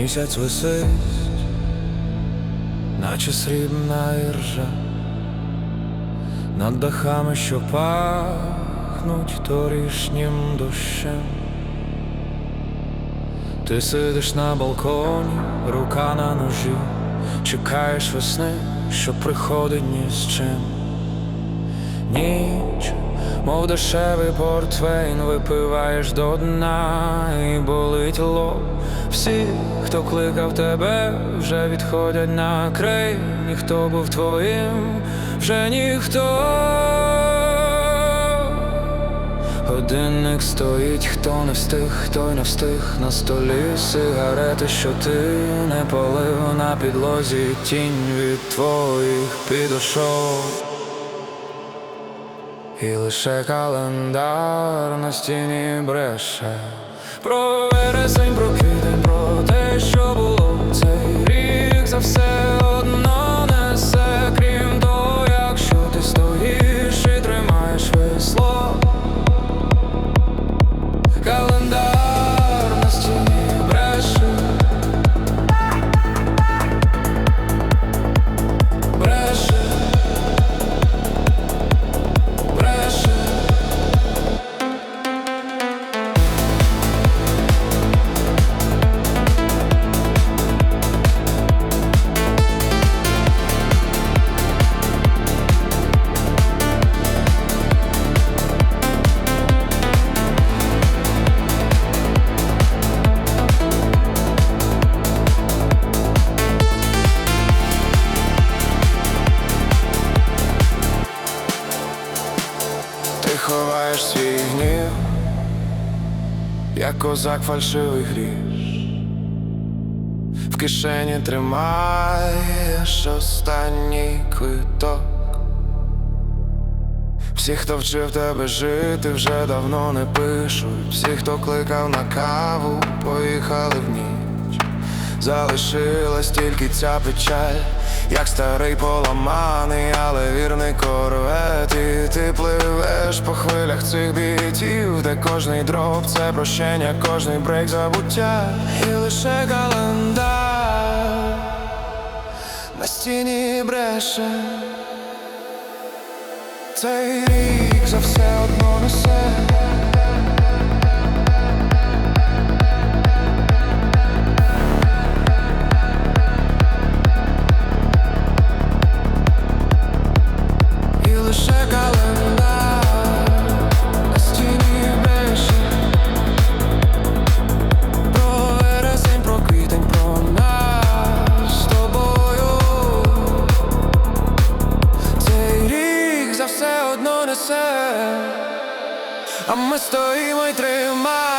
Місяць висить, наче срібна іржа, над дахами, що пахнуть торішнім дощем. Ти сидиш на балконі, рука на ножі, чекаєш весни, що приходить ні з чим. Ніч, мов дешевий портвейн, випиваєш до дна і болить лоб. Всі, хто кликав тебе, вже відходять на край, ніхто був твоїм, вже ніхто. Годинник стоїть, хто не встиг, той не встиг на столі сигарети, що ти не полив на підлозі, тінь від твоїх підошов. І лише календар на стіні бреше. Про вересень, про квітень, про те, що було. Цей рік за все одно несе. Крім того, якщо ти стоїш і тримаєш весло. Календар свій гнів, як козак фальшивий гріш, в кишені тримаєш останній квиток. Всі, хто вчив тебе жити, вже давно не пишуть. Всі, хто кликав на каву, поїхали в ніч. Залишилась тільки ця печаль, як старий поламаний, але корвет І ти пливеш по хвилях цих бітів, де кожний дроб це прощення, кожний брейк забуття, і лише календар на стіні бреше. Цей рік за все одно несе. А ми стоїмо й тримаємо